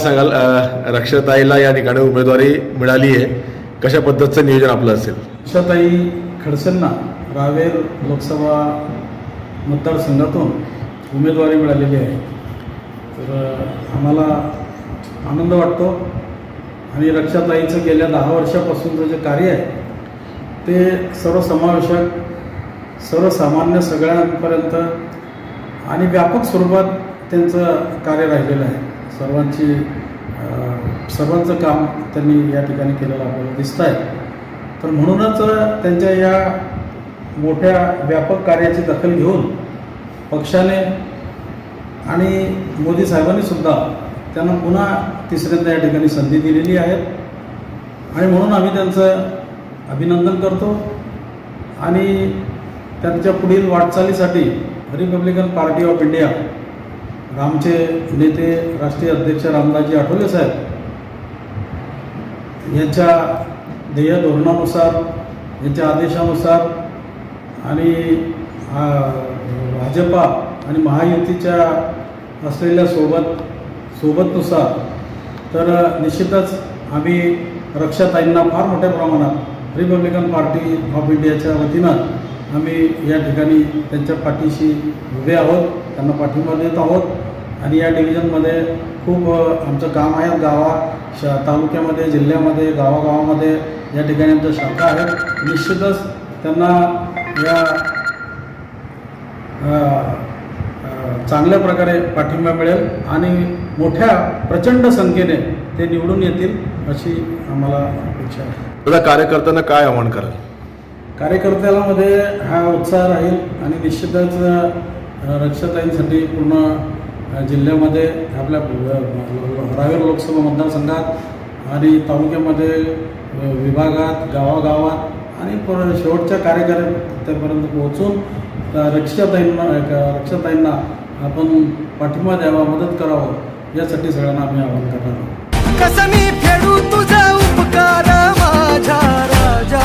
सांगाल रक्षाताईला या ठिकाणी उमेदवारी मिळाली आहे. कशा पद्धतीचं नियोजन आपलं असेल? रक्षाताई खडसेंना रावेर लोकसभा मतदारसंघातून उमेदवारी मिळालेली आहे. तर आम्हाला आनंद वाटतो. आणि रक्षाताईचं गेल्या दहा वर्षापासूनचं जे कार्य आहे ते सर्वसमावेशक सर्वसामान्य सगळ्यांपर्यंत आणि व्यापक स्वरूपात त्यांचं कार्य राहिलेलं आहे. सर्वांची सर्वांचं काम त्यांनी या ठिकाणी केलेलं आपल्याला दिसत आहे तर म्हणूनच त्यांच्या या मोठ्या व्यापक कार्याची दखल घेऊन पक्षाने आणि मोदी साहेबांनी सुद्धा त्यांना पुन्हा तिसऱ्यांदा या ठिकाणी संधी दिलेली आहे. आणि म्हणून आम्ही त्यांचं अभिनंदन करतो. आणि त्यांच्या पुढील वाटचालीसाठी रिपब्लिकन पार्टी ऑफ इंडिया आमचे नेते राष्ट्रीय अध्यक्ष रामदासजी आठवले साहेब यांच्या ध्येय धोरणानुसार यांच्या आदेशानुसार आणि भाजपा आणि महायुतीच्या असलेल्या सोबत सोबतनुसार तर निश्चितच आम्ही रक्षाताईंना फार मोठ्या प्रमाणात रिपब्लिकन पार्टी ऑफ इंडियाच्या वतीनं आम्ही या ठिकाणी त्यांच्या पाठीशी उभे आहोत त्यांना पाठिंबा देत आहोत. आणि या डिव्हिजनमध्ये खूप आमचं काम आहे. गावा श तालुक्यामध्ये जिल्ह्यामध्ये गावागावामध्ये या ठिकाणी आमच्या शाखा आहेत. निश्चितच त्यांना या चांगल्या प्रकारे पाठिंबा मिळेल आणि मोठ्या प्रचंड संख्येने ते निवडून येतील अशी आम्हाला अपेक्षा आहे. कार्यकर्त्यांना काय आव्हान कराल? कार्यकर्त्यामध्ये हा उत्साह राहील आणि निश्चितच रक्षाताईंसाठी पूर्ण जिल्ह्यामध्ये आपल्या रावेर लोकसभा मतदारसंघात आणि तालुक्यामध्ये विभागात गावागावात आणि पर शेवटच्या कार्यकर्त्यापर्यंत पोहोचून रक्षाताईंना रक्षाताईंना आपण पाठिंबा द्यावा मदत करावं यासाठी सगळ्यांना आम्ही आवाहन करणार आहोत. कसं मी फेडू तुझा उपकार माझा राजा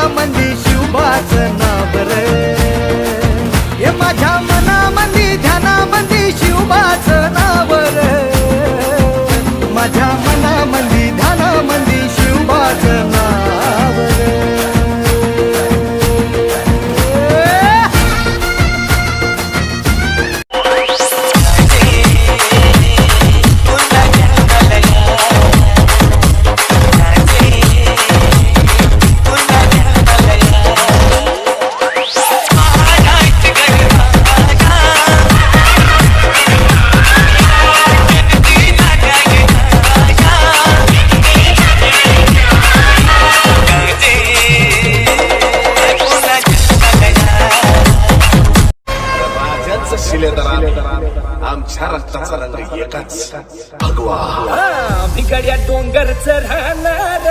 भिगड्या डोंगरच राहणार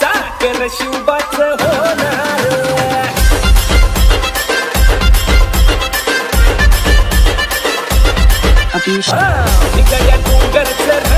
चाकर शिवबाच होणार भिगड्या डोंगरच राहणार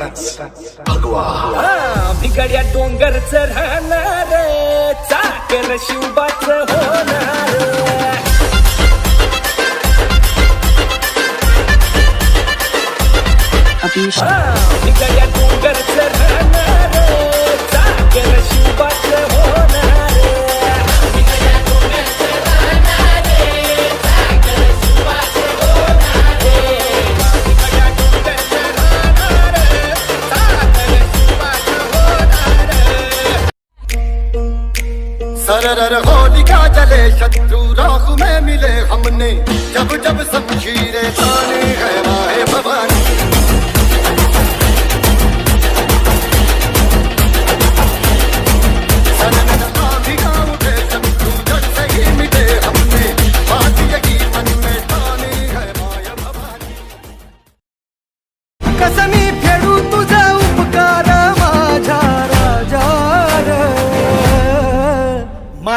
एकच भगवा. भिगड्या डोंगरच राहणार चाकर शिवबाच होणार हा, सरर होलिका जले शत्रु राहु में मिले हमने जब जब शमशीरें ताने है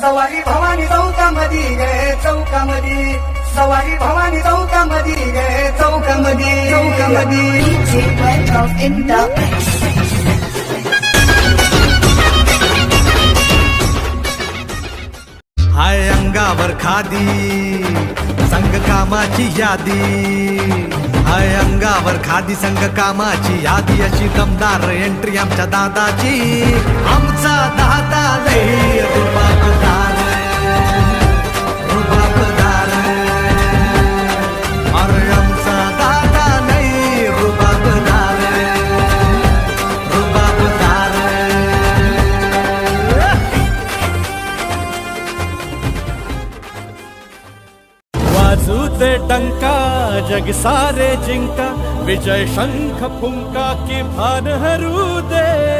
सवारी भवानी चौकामधी गे चौकामधी सवारी भवानी चौकामधी गे चौकामधी चौकामधी DJ went हाय अंगावर खादी संघ कामाची यादी. हाय अंगावर खादी संघ कामाची यादी. अशी दमदार एंट्री आमच्या दादाची. आमचा दादा लई. बाजूचे टंका जग सारे जिंका विजय शंख फुंका की भान हरू दे।